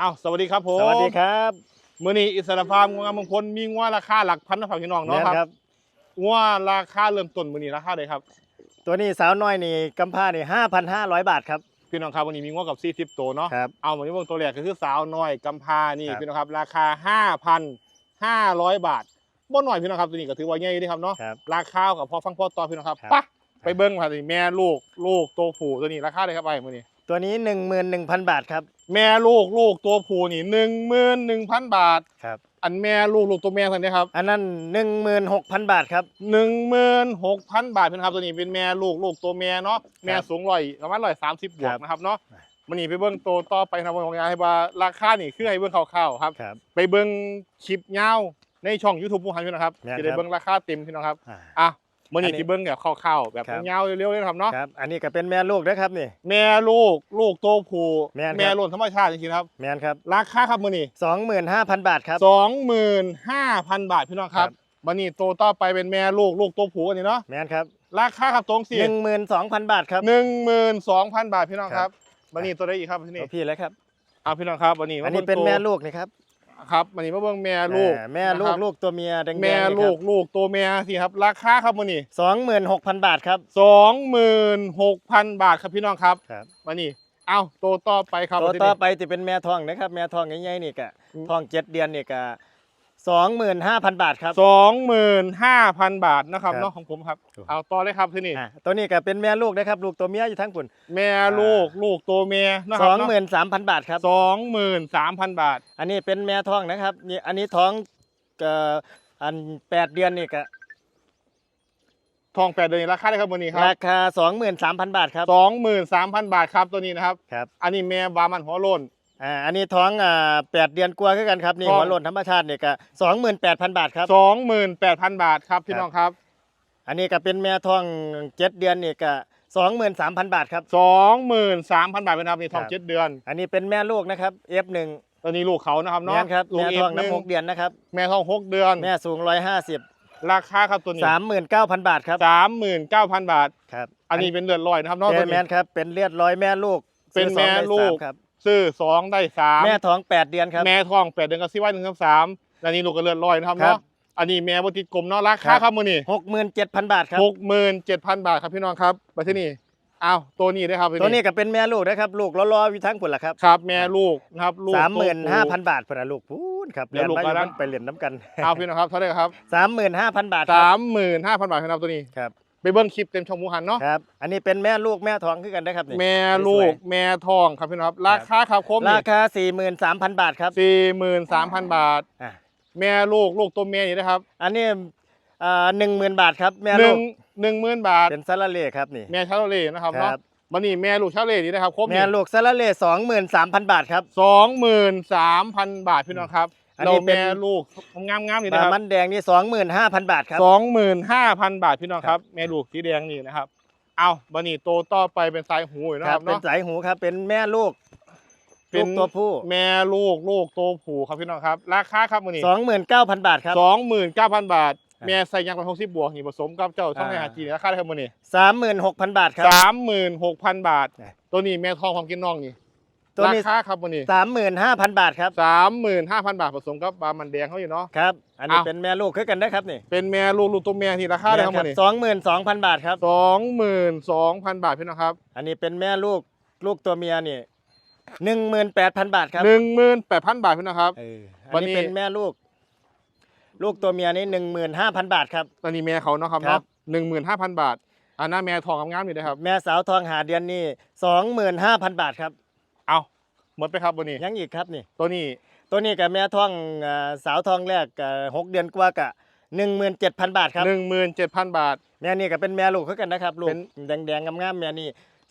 อ้าวสวัสดีครับผมสวัสดีครับมื้อนี้อิสระฟาร์มงามมงคลมีงัวราคาหลักพันนะฝากพี่น้องเนาะแม่นคครัรับบงัวราคาเริ่มต้นมื้อนี้ราคาเลยครับ ตัวนี้สาวน้อยนี่กำพร้านี่ห้าพันห้าร้อยบาทครับ พี่น้องครับวันนี้มีงัวกับ40ตัวเนาะครับ เอามาที่เบิ่งตัวแรกก็คือสาวน้อยกำพร้านี่ครับ พี่น้องครับราคา5,500บาทบ่น้อยพี่น้องครับตัวนี้ก็ถือว่าใหญ่เด้ครับเนาะครับ ราคากับพอฟังพอต่อพี่น้องครับครับ ไปะไปเบิ่งครับนี่แม่ลูกลูกตัวผู้ตัวนี้ราคาเลยครับไปมื้อนี้ ตัวนี้หนึ่งหมื่นหนึ่งพันบาท ครับแม่ลูกลูกตัวผู้นี่11,000บาทครับอันแม่ลูกลูกตัวแม่เท่านี้ครับอันนั้นหนึ่งหมื่นหกพันบาทครับ หนึ่งหมื่นหกพันบาทเพื่อนครับตัวนี้เป็นแม่ลูกลูกตัวแม่เนาะแม่สูงร้อยประมาณร้อยสามสิบบวกครับนะครับเนาะมันนี่ไปเบิ้งตัวต่อไปนะครับผมอยากให้ว่าราคานี่คือให้เบิ้งคร่าวๆครับ ครับ ไปเบิ้งคลิปยาวในช่อง YouTube ผู้หันพี่นะครับแม่นครับ จะได้เบิ้งราคาเต็มพี่น้องครับอ่า อะ มันนี่อันนี้ที่เบิ้งแบบคร่าวๆแบบครับยาวๆเร็วๆเลยนะครับเนาะครับอันนี้ก็เป็นแม่ลูกนะครับนี่ แม่ลูกลูกตัวผู้แม่นครับแม่ล้นธรรมชาติจริงๆครับแมนครับราคาครับมันนี่สองหมื่นห้าพันบาทครับสองหมื่นห้าพันบาทพี่น้องครับครับมันนี่ตัวต่อไปเป็นแม่ลูกลูกตัวผู้อันนี้เนาะแมนครับราคาครับตรงสี่หนึ่งหมื่นสองพันบาทครับหนึ่งหมื่นสองพันบาทพี่น้องคครัรับบวันนี้ตัวได้อีกครับที่นี่ตัวพี่เลยครับเอาพี่น้องครับวันนี้อันนี้เป็นแม่ลูกนี่ครับ ครับมันนี่มาเบิ่งแม่ลูกแม่ลูกลูกตัวเมียแดงแม่ลูกลูกตัวเมียสิครับ ราคาครับมันนี่สองหมื่นหกพันบาทครับสองหมื่นหกพันบาทครับพี่น้องครับมันนี่เอาตัวต่อไปครับตัวต่อไปจะเป็นแม่ทองนะครับ แม่ทองใหญ่ๆนี่กะทองเจ็ดเดือนนี่กะ 25,000 บาทครับ 25,000 บาทนะครับครับเนาะของผมครับเอาต่อเลยครับที่นี่ตัวนี้ก็เป็นแม่ลูกนะครับ ลูกตัวเมียอยู่ทั้งกลุ่นแม่ลูกลูกตัวเมียนะครับเนาะ23,000 บาทครับ สองหมื่นสามพันบาท อันนี้เป็นแม่ท้องนะครับนี่อันนี้ท้องเอ่ออัน 8 เดือนนี่ก็ท้องแปดเดือนราคาได้ครับวันนี้ครัราบคา 23,000 บาทครับสองหมื่นสามพันบาทครับตัวนี้นะครับ ครับ อันนี้แม่บามันหัวโลน อ่าอันนี้ท้องอ่าแปดเดือนกว่าคือกันครับนี่ท้อง หัวโลนธรรมชาตินี่ก็สองหมื่นแปดพันบาทครับ สองหมื่นแปดพันบาทครับพี่ครับ น้องครับอันนี้ก็เป็นแม่ท้องเจ็ดเดือนนี่ก็สองหมื่นสามพันบาทครับ สองหมื่นสามพันบาทเป็นครับนี่ทองครับ เจ็ดเดือน อันนี้เป็นแม่ลูกนะครับ F1 ตอนนี้ลูกเขานะครับแม่เนาะนครับลูกแม่เอท้องฟหนึ่งน้ำหกเดือนนะครับแม่ทองหกเดือน แม่สูงร้อยห้าสิบราคาครับตัวนี้สามหมื่นเก้าพันบาทครับสามหมื่นเก้าพันบาท ครับอันนี้เป็นเลือดลอยนะครับเนาะแม่ตัวแมนี้ นครับเป็นเลือดร้อยแม่ลูกเป็นซื้อสองแม่ได้ลูกสามครับ ซื้อสองได้สามแม่ท้องแปดเดือนครับ แม่ทองแปดเดือนกับซิไว้หนึ่งกับสามอันนี้ลูกก็เลือดลอยนะครับครัเนาะบ อันนี้แม่บติดกลมเนาะราครัคาบครับมือนี่หกหมื่นเจ็ดพันบาทครับ หกหมื่นเจ็ดพันบาทครับพี่น้องครับไปที่นี่อ้าวตัวนี้ได้ครับตัวนี้ก็เป็นแม่ลูกนะครับ ลูกล้อๆอยู่ทั้งผุนละครับครับ แม่ลูกนะครับลูกสามหมื่นห้าพันตัว บาทพุ่นนะลูกพูนครับเดี๋ยวลูกเรียนกำลัมางไปเรียนน้ำกันผู้เอาพี่น้องครับเท่าไหร่ครับสามหมื่นห้าพันบาทคสารับมหมื่นห้าพันบาทครับตัวนี้ ครับ ไปเบิ้งคลิปเต็มช่องหมูหันเนาะครับ อันนี้เป็นแม่ลูกแม่ท้องคือกันนะครับนี่แม่ลูกแม่ทองครับพี่น้องครับ ราคาครับครบราคาสี่หมื่นสามพันบาทครับสี่หมื่นสามพันบาทอะแม่ลูกลูกตัวแม่นี่นะครับ อันนี้อ่าหนึ่งหมื่นบาทครับแม่หลูนึ่กงหนึ่งหมื่นบาท เป็นซาลาเล่ครับนี่แม่ชาโลเล่นะครับคเนาะรับมันนี่แม่ลูกชาโลเล่นี่นะครับครบแม่ลูกซาลาเล่สองหมื่นสามพันบาทครับสองหมื่นสามพันบาทพี่น้องครับอันนี้ เราเป็นแม่ลูกงามๆนี่ปนะลาครับมันแดงนี่สองหมื่นห้าพันบาทครับสองหมื่นห้าพันบาทพี่น้องคครัรับบแม่ลูกสีแดงนี่นะครับ เอาบันนี่โตต่อไปเป็นสายหูอยู่นะคครัรับบเป็นเนาะสายหูครับ เป็นแม่ลูกเป็ลูนกตัวผู้แม่ลูกลูกโตผูครับพี่น้องครับ ราคาครับมันนี่สองหมื่นเก้าพันบาทครับสองหมื่นเก้าพันบาทครับแม่ใส่ยังเป็นหกสิบบวกนี่ผสมกับเจ้าช่องในอ่าหาจีนราคาเท่าไหร่นี่สามหมื่นหกพันบาทครับสามหมื่นหกพันบาทอ่าตัวนี้แม่ทองของกินน้องนี่ ตัวรานี้คาครับมันนี่สามหมื่นห้าพันบาทครับสามหมื่นห้าพันบาทผสมกับบามันแดงเขาอยู่เนาะ ครับ อันนี้อ้าวเป็นแม่ลูกคือกันนะครับนี่เป็นแม่ลูกลูกตัวแม่ที่ราคาเท่าไหร่นี่สองหมื่นสองพันบาทครับ สองหมื่นสองพันบาทพี่น้องครับอันนี้เป็นแม่ลูกลูกตัวเมียนี่หนึ่งหมื่นแปดพันบาทครับหนึ่งหมื่นแปดพันบาทพี่น้องครับ เอออัวันนนี้ นี้เป็นแม่ลูก ลูกตัวเมียนี่หนึ่งหมื่นห้าพันบาทครับ ตอนนี้แม่เขาเนาะครับครัเนาะบ หนึ่งหมื่นห้าพันบาทอันหน้าแม่ทองงามๆอยู่นะครับ แม่สาวทองหาเดือนนี่สองหมื่นห้าพันบาทครับเอา หมดไปครับวันนี้ยังอีกครับนี่ ตัวนี้ตัวนี้กับแม่ทองอ่าสาวทองแรกอ่าหกเดือนกว่ากะหนึ่งหมื่นเจ็ดพันบาทครับ หนึ่งหมื่นเจ็ดพันบาท แม่นี่ก็เป็นแม่ลูกคือกันนะครับ ลูเป็กนแดงๆงามๆแม่นี่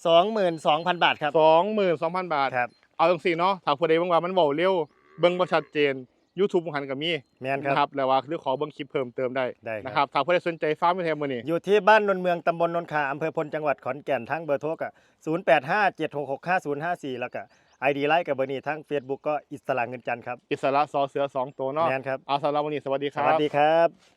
สองหมื่นสองพันบาทครับสองหมื่นสองพันบาท ครับ เอาตรงสี่เนาะถ้าผู้ใดเบิ่งว่ามันเบาเร็วเบิ่งบ่ชัดเจน YouTube ของหันกับมีแม่นคนะครัรับ บแล้วว่าหรือขอเบิ่งคลิปเพิ่มเติมได้ได้นะคครัรับบถ้าผู้ใดสนใจฟาร์มไม่แทนมื้อนี้อยู่ที่บ้านนนเมืองตำบลนนคาอำเภอพลจังหวัดขอนแก่นทั้งเบอร์โทรกะ0 8 5 7 6 6 5 0 5 4แล้วก็ ไอดีไลค์กับเบอร์นี้ทั้ง Facebook ก็อิสระเงินจันทร์ครับ อิสระซอเสือสองตัวเนาะแม่นครับ เอาสำหรับวันนี้สวัสดีคสรับ วัสดีครับ